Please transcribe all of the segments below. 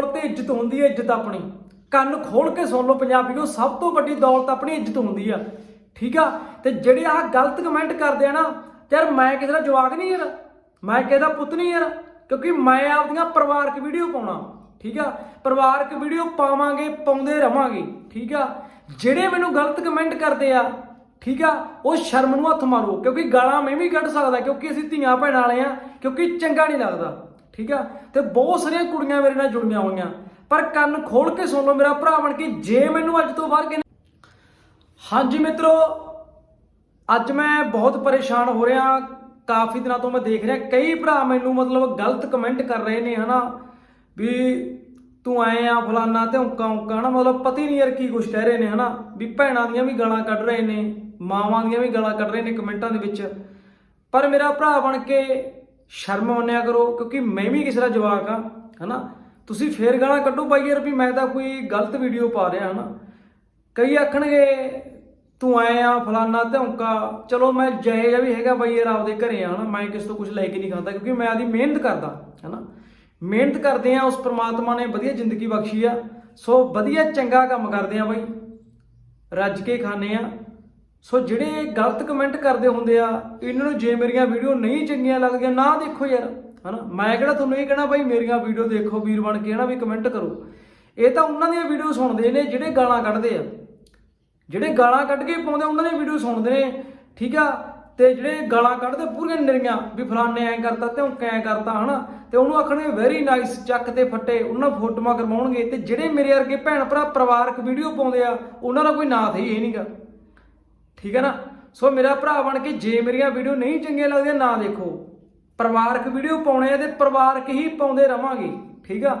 ਦੌਲਤ ਤੇ ਇੱਜ਼ਤ ਹੁੰਦੀ ਹੈ ਇੱਜ਼ਤ ਆਪਣੀ। ਕੰਨ ਖੋਲ ਕੇ ਸੁਣ ਲਓ ਪੰਜਾਬੀਓ ਸਭ ਤੋਂ ਵੱਡੀ ਦੌਲਤ ਆਪਣੀ ਇੱਜ਼ਤ ਹੁੰਦੀ ਆ। ਠੀਕ ਆ? ਤੇ ਜਿਹੜੇ ਆਹ ਗਲਤ ਕਮੈਂਟ ਕਰਦੇ ਆ ਨਾ, ਯਾਰ ਮੈਂ ਕਿਸੇ ਦਾ ਜਵਾਕ ਨਹੀਂ ਯਾਰ, ਮੈਂ ਕਿਸੇ ਦਾ ਪੁੱਤ ਨਹੀਂ ਯਾਰ, ਕਿਉਂਕਿ ਮੈਂ ਆਪਦੀਆਂ ਪਰਿਵਾਰਕ ਵੀਡੀਓ ਪਾਉਣਾ। ਠੀਕ ਆ? ਪਰਿਵਾਰਕ ਵੀਡੀਓ ਪਾਵਾਂਗੇ, ਪਾਉਂਦੇ ਰਵਾਂਗੇ। ਠੀਕ ਆ? ਜਿਹੜੇ ਮੈਨੂੰ ਗਲਤ ਕਮੈਂਟ ਕਰਦੇ ਆ, ਠੀਕ ਆ? ਉਹ ਸ਼ਰਮ ਨੂੰ ਹੱਥ ਮਾਰੋ, ਕਿਉਂਕਿ ਗਾਲਾਂ ਮੈਂ ਵੀ ਕੱਢ ਸਕਦਾ, ਕਿਉਂਕਿ ਅਸੀਂ ਧੀਆਂ ਭੈਣਾਂ ਵਾਲੇ ਆ, ਕਿਉਂਕਿ ਚੰਗਾ ਨਹੀਂ ਲੱਗਦਾ। ਠੀਕ ਆ? ਤੇ ਬਹੁਤ ਸਾਰੀਆਂ ਕੁੜੀਆਂ ਮੇਰੇ ਨਾਲ ਜੁੜੀਆਂ ਹੋਈਆਂ। ਪਰ ਕੰਨ ਖੋਲ ਕੇ ਸੁਣ ਲਓ ਮੇਰਾ ਭਰਾ ਬਣ ਕੇ, ਜੇ ਮੈਨੂੰ ਅੱਜ ਤੋਂ ਬਾਅਦ ਕਹਿੰਦੇ ਹਾਂਜੀ ਮਿੱਤਰੋ, ਅੱਜ ਮੈਂ ਬਹੁਤ ਪਰੇਸ਼ਾਨ ਹੋ ਰਿਹਾ। ਕਾਫੀ ਦਿਨਾਂ ਤੋਂ ਮੈਂ ਦੇਖ ਰਿਹਾ। ਕਈ ਭਰਾ ਮੈਨੂੰ ਮਤਲਬ ਗਲਤ ਕਮੈਂਟ ਕਰ ਰਹੇ ਨੇ, ਹਨਾ? ਵੀ ਤੂੰ ਆਏ ਆ ਫਲਾਨਾ ਤੇ ਉਂਕਾ ਉਂਕਾ ਹਨਾ? ਮਤਲਬ ਪਤੀ ਨਹੀਂ ਯਾਰ ਕੀ ਕੁਛ ਕਹਿ ਰਹੇ ਨੇ, ਹਨਾ? ਵੀ ਭੈਣਾਂ ਦੀਆਂ ਵੀ ਗਾਲਾਂ ਕੱਢ ਰਹੇ ਨੇ, ਮਾਵਾਂ ਦੀਆਂ ਵੀ ਗਾਲਾਂ ਕੱਢ ਰਹੇ ਨੇ ਕਮੈਂਟਾਂ ਦੇ ਵਿੱਚ। ਪਰ ਮੇਰਾ ਭਰਾ ਬਣ ਕੇ ਸ਼ਰਮ ਮੰਨਿਆ ਕਰੋ, ਕਿਉਂਕਿ ਮੈਂ ਵੀ ਕਿਸੇ ਦਾ ਜਵਾਕ ਆ ਹਨਾ? ਤੁਸੀਂ ਫੇਰ ਗਾਲਾਂ ਕੱਢੋ ਬਾਈ ਯਾਰ ਵੀ ਮੈਂ ਤਾਂ ਕੋਈ ਗਲਤ ਵੀਡੀਓ ਪਾ ਰਿਹਾ, ਹਨਾ? ਕਈ ਆਖਣਗੇ, ਤੂੰ ਆਏ ਆ, ਫਲਾਨਾ ਧੌਂਕਾ। ਚਲੋ, ਮੈਂ ਜਹੇ ਜਿਹਾ ਵੀ ਹੈਗਾ ਬਾਈ ਯਾਰ ਆਪਦੇ ਘਰੇ ਆ, ਹਨਾ? ਮੈਂ ਕਿਸ ਤੋਂ ਕੁਝ ਲੈ ਕੇ ਨਹੀਂ ਖਾਂਦਾ, ਕਿਉਂਕਿ ਮੈਂ ਆਦੀ ਮਿਹਨਤ ਕਰਦਾ, ਹਨਾ? ਮਿਹਨਤ ਕਰਦੇ ਆ, ਉਸ ਪ੍ਰਮਾਤਮਾ ਨੇ ਵਧੀਆ ਜ਼ਿੰਦਗੀ ਬਖਸ਼ੀ ਆ। ਸੋ ਵਧੀਆ, ਚੰਗਾ ਕੰਮ ਕਰਦੇ ਆ ਬਾਈ। ਰੱਜ ਕੇ ਖਾਣੇ ਆ। ਸੋ ਜਿਹੜੇ ਗਲਤ ਕਮੈਂਟ ਕਰਦੇ ਹੁੰਦੇ ਆ, ਇਹਨਾਂ ਨੂੰ ਜੇ ਮੇਰੀਆਂ ਵੀਡੀਓ ਨਹੀਂ ਚੰਗੀਆਂ ਲੱਗਦੀਆਂ, ਨਾ ਦੇਖੋ ਯਾਰ, ਹਨਾ? ਮੈਂ ਕਿਹੜਾ ਤੁਹਾਨੂੰ ਇਹ ਕਹਿਣਾ ਬਾਈ ਮੇਰੀਆਂ ਵੀਡੀਓ ਦੇਖੋ, ਵੀਰ ਬਣ ਕੇ ਹਨਾ, ਵੀ ਕਮੈਂਟ ਕਰੋ। ਇਹ ਤਾਂ ਉਹਨਾਂ ਦੀਆਂ ਵੀਡੀਓ ਸੁਣਦੇ ਨੇ, ਜਿਹੜੇ ਗਾਲਾਂ ਕੱਢਦੇ ਆ। ਜਿਹੜੇ ਗਾਲਾਂ ਕੱਢ ਕੇ ਪਾਉਂਦੇ ਉਹਨਾਂ ਦੀਆਂ ਵੀਡੀਓ ਸੁਣਦੇ ਨੇ, ਠੀਕ ਆ? ਤੇ ਜਿਹੜੇ ਗਾਲਾਂ ਕੱਢਦੇ, ਪੂਰੀਆਂ ਨਿਰੀਆਂ, ਵੀ ਫਲਾਣੇ ਐਂ ਕਰਤਾ ਤੇ ਉਹ ਕੈਂ ਕਰਤਾ, ਹਨਾ? ਤੇ ਉਹਨੂੰ ਆਖਣਗੇ ਵੈਰੀ ਨਾਈਸ ਚੱਕ ਤੇ ਫੱਟੇ। ਉਹਨਾਂ ਫੋਟੋਆਂ ਕਰਵਾਉਣਗੇ। ਤੇ ਜਿਹੜੇ ਮੇਰੇ ਵਰਗੇ ਭੈਣ ਭਰਾ ਪਰਿਵਾਰਕ ਵੀਡੀਓ ਪਾਉਂਦੇ ਆ, ਉਹਨਾਂ ਦਾ ਕੋਈ ਨਾਂ ਹੀ ਇਹ ਨਹੀਂਗਾ ਠੀਕ ਹੈ ਨਾ? ਸੋ ਮੇਰਾ ਭਰਾ ਬਣ ਕੇ ਜੇ ਮੇਰੀਆਂ ਵੀਡੀਓ ਨਹੀਂ ਚੰਗੀਆਂ ਲੱਗਦੀਆਂ, ਨਾ ਦੇਖੋ। ਪਰਿਵਾਰਕ ਵੀਡੀਓ ਪਾਉਣੇ ਆ ਤੇ ਪਰਿਵਾਰਕ ਹੀ ਪਾਉਂਦੇ ਰਵਾਂਗੇ, ਠੀਕ ਆ?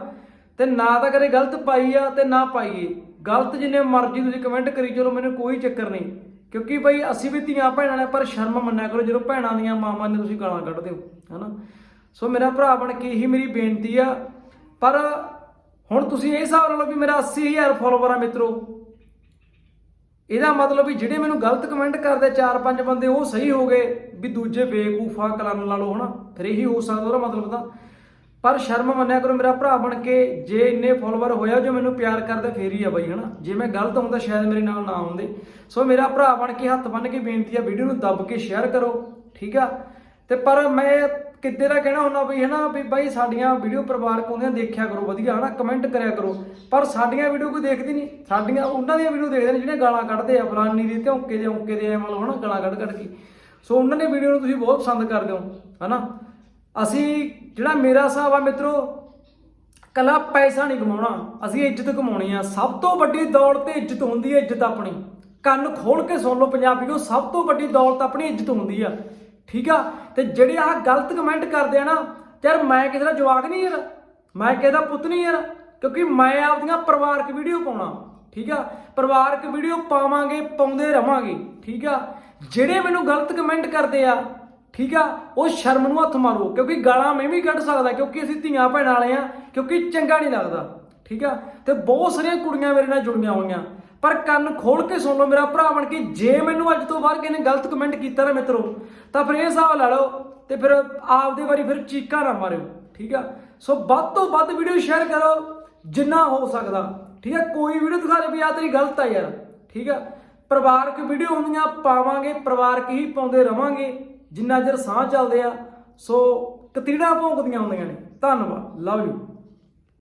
ਤੇ ਨਾ ਤਾਂ ਕਦੇ ਗਲਤ ਪਾਈ ਆ ਤੇ ਨਾ ਪਾਈਏ। ਗਲਤ ਜਿੰਨੇ ਮਰਜ਼ੀ ਤੁਸੀਂ ਕਮੈਂਟ ਕਰੀ ਚਲੋ, ਮੈਨੂੰ ਕੋਈ ਚੱਕਰ ਨਹੀਂ। ਕਿਉਂਕਿ ਬਈ ਅਸੀਂ ਵੀ ਧੀਆਂ ਭੈਣਾਂ ਨੇ, ਪਰ ਸ਼ਰਮ ਮੰਨਿਆ ਕਰੋ, ਜਦੋਂ ਭੈਣਾਂ ਦੀਆਂ ਮਾਵਾਂ ਨੇ ਤੁਸੀਂ ਗਾਲਾਂ ਕੱਢਦੇ ਹੋ ਹਨਾ? ਸੋ ਮੇਰਾ ਭਰਾ ਬਣ ਕੇ ਇਹੀ ਮੇਰੀ ਬੇਨਤੀ ਆ। ਪਰ ਹੁਣ ਤੁਸੀਂ ਇਹ ਹਿਸਾਬ ਲਾ ਲਓ ਵੀ ਮੇਰਾ 80000 ਫਾਲੋਵਰ ਆ ਮਿੱਤਰੋ। ਇਹਦਾ ਮਤਲਬ ਵੀ ਜਿਹੜੇ ਮੈਨੂੰ ਗਲਤ ਕਮੈਂਟ ਕਰਦੇ ਚਾਰ ਪੰਜ ਬੰਦੇ, ਉਹ ਸਹੀ ਹੋ ਗਏ, ਵੀ ਦੂਜੇ ਬੇਕੂਫਾ ਕਲਮ ਲਾ ਲਓ ਹਨਾ, ਫਿਰ ਇਹੀ ਹੋ ਸਕਦਾ ਉਹਦਾ ਮਤਲਬ ਤਾਂ। ਪਰ ਸ਼ਰਮ ਮੰਨਿਆ ਕਰੋ ਮੇਰਾ ਭਰਾ ਬਣ ਕੇ, ਜੇ ਇੰਨੇ ਫਾਲੋਵਰ ਹੋਇਆ, ਜੋ ਮੈਨੂੰ ਪਿਆਰ ਕਰਦਾ, ਫੇਰ ਹੀ ਆ ਬਾਈ, ਹਨਾ। ਜੇ ਮੈਂ ਗਲਤ ਹੁੰਦਾ, ਸ਼ਾਇਦ ਮੇਰੇ ਨਾਲ ਨਾ ਆਉਂਦੇ ਸੋ ਮੇਰਾ ਭਰਾ ਬਣ ਕੇ ਹੱਥ ਬੰਨ ਕੇ ਬੇਨਤੀ ਆ, ਵੀਡੀਓ ਨੂੰ ਦੱਬ ਕੇ ਸ਼ੇਅਰ ਕਰੋ, ਠੀਕ ਆ? ਤੇ ਪਰ ਮੈਂ ਕਿੱਦੇ ਦਾ ਕਹਿਣਾ ਹੁੰਦਾ ਵੀ ਹਨਾ ਵੀ ਬਾਈ ਸਾਡੀਆਂ ਵੀਡੀਓ ਪਰਿਵਾਰਕ ਹੁੰਦੀਆਂ, ਦੇਖਿਆ ਕਰੋ, ਵਧੀਆ ਹਨਾ ਕਮੈਂਟ ਕਰਿਆ ਕਰੋ। ਪਰ ਸਾਡੀਆਂ ਵੀਡੀਓ ਕੋਈ ਦੇਖਦੀ ਨਹੀਂ। ਸਾਡੀਆਂ, ਉਹਨਾਂ ਦੀਆਂ ਵੀਡੀਓ ਦੇਖਦੇ ਨੇ ਜਿਹੜੇ ਗਾਲਾਂ ਕੱਢਦੇ ਆ, ਫਲਾਨੀ ਦੀ ਧੌਂਕੇ ਦੇ, ਔਂਕੇ ਦੇ, ਐ ਮਤਲਬ ਹਨਾ, ਗਾਲਾਂ ਕੱਢ ਕੱਢ ਕੇ। ਸੋ ਉਹਨਾਂ ਦੀ ਵੀਡੀਓ ਨੂੰ ਤੁਸੀਂ ਬਹੁਤ ਪਸੰਦ ਕਰਦੇ ਹੋ, ਹਨਾ। ਅਸੀਂ, ਜਿਹੜਾ ਮੇਰਾ ਹਿਸਾਬ ਆ ਮਿੱਤਰੋ, ਕੱਲਾ ਪੈਸਾ ਨਹੀਂ ਕਮਾਉਣਾ, ਅਸੀਂ ਇੱਜ਼ਤ ਕਮਾਉਣੀ ਆ। ਸਭ ਤੋਂ ਵੱਡੀ ਦੌਲਤ ਤੇ ਇੱਜ਼ਤ ਹੁੰਦੀ ਹੈ ਇੱਜ਼ਤ ਆਪਣੀ। ਕੰਨ ਖੋਲ ਕੇ ਸੁਣ ਲਓ ਪੰਜਾਬੀਓ ਸਭ ਤੋਂ ਵੱਡੀ ਦੌਲਤ ਆਪਣੀ ਇੱਜ਼ਤ ਹੁੰਦੀ ਆ। ਠੀਕ ਆ? ਤੇ ਜਿਹੜੇ ਆਹ ਗਲਤ ਕਮੈਂਟ ਕਰਦੇ ਆ ਨਾ, ਯਾਰ ਮੈਂ ਕਿਸੇ ਦਾ ਜਵਾਕ ਨਹੀਂ ਯਾਰ, ਮੈਂ ਕਿਸੇ ਦਾ ਪੁੱਤ ਨਹੀਂ ਯਾਰ, ਕਿਉਂਕਿ ਮੈਂ ਆਪਦੀਆਂ ਪਰਿਵਾਰਕ ਵੀਡੀਓ ਪਾਉਣਾ, ਠੀਕ ਆ? ਪਰਿਵਾਰਕ ਵੀਡੀਓ ਪਾਵਾਂਗੇ, ਪਾਉਂਦੇ ਰਵਾਂਗੇ, ਠੀਕ ਆ? ਜਿਹੜੇ ਮੈਨੂੰ ਗਲਤ ਕਮੈਂਟ ਕਰਦੇ ਆ, ਠੀਕ ਆ, ਉਹ ਸ਼ਰਮ ਨੂੰ ਹੱਥ ਮਾਰੋ, ਕਿਉਂਕਿ ਗਾਲਾਂ ਮੈਂ ਵੀ ਕੱਢ ਸਕਦਾ, ਕਿਉਂਕਿ ਅਸੀਂ ਧੀਆਂ ਭੈਣਾਂ ਵਾਲੇ ਆ, ਕਿਉਂਕਿ ਚੰਗਾ ਨਹੀਂ ਲੱਗਦਾ, ਠੀਕ ਆ? ਤੇ ਬਹੁਤ ਸਾਰੀਆਂ ਕੁੜੀਆਂ ਮੇਰੇ ਨਾਲ ਜੁੜੀਆਂ ਹੋਈਆਂ ਪਰ ਕੰਨ ਖੋਲ ਕੇ ਸੁਣ ਲਓ ਮੇਰਾ ਭਰਾ ਬਣ ਕੇ, ਜੇ ਮੈਨੂੰ ਅੱਜ ਤੋਂ ਬਾਅਦ ਕਿਸੇ ਨੇ ਗਲਤ ਕਮੈਂਟ ਕੀਤਾ ਨਾ ਮਿੱਤਰੋ, ਤਾਂ ਫਿਰ ਇਹ ਹਿਸਾਬ ਲਾ ਲਓ ਤੇ ਫਿਰ ਆਪਦੇ ਵਾਰੀ ਫਿਰ ਚੀਕਾਂ ਨਾ ਮਾਰਿਓ, ਠੀਕ ਆ? ਸੋ ਵੱਧ ਤੋਂ ਵੱਧ ਵੀਡੀਓ ਸ਼ੇਅਰ ਕਰੋ, ਜਿੰਨਾ ਹੋ ਸਕਦਾ, ਠੀਕ ਆ? ਕੋਈ ਵੀਡੀਓ ਦਿਖਾ ਦੇ ਵੀ ਆ ਤੇਰੀ ਗਲਤ ਆ ਯਾਰ, ਠੀਕ ਆ? ਪਰਿਵਾਰਕ ਵੀਡੀਓ ਹੁੰਦੀਆਂ, ਪਾਵਾਂਗੇ, ਪਰਿਵਾਰਕ ਹੀ ਪਾਉਂਦੇ ਰਵਾਂਗੇ, ਜਿੰਨਾ ਚਿਰ ਸਾਹ ਚੱਲਦੇ ਆ, ਸੋ ਕਤੀੜਾਂ ਭੌਂਕਦੀਆਂ ਹੁੰਦੀਆਂ ਨੇ। ਧੰਨਵਾਦ ਲਵ ਯੂ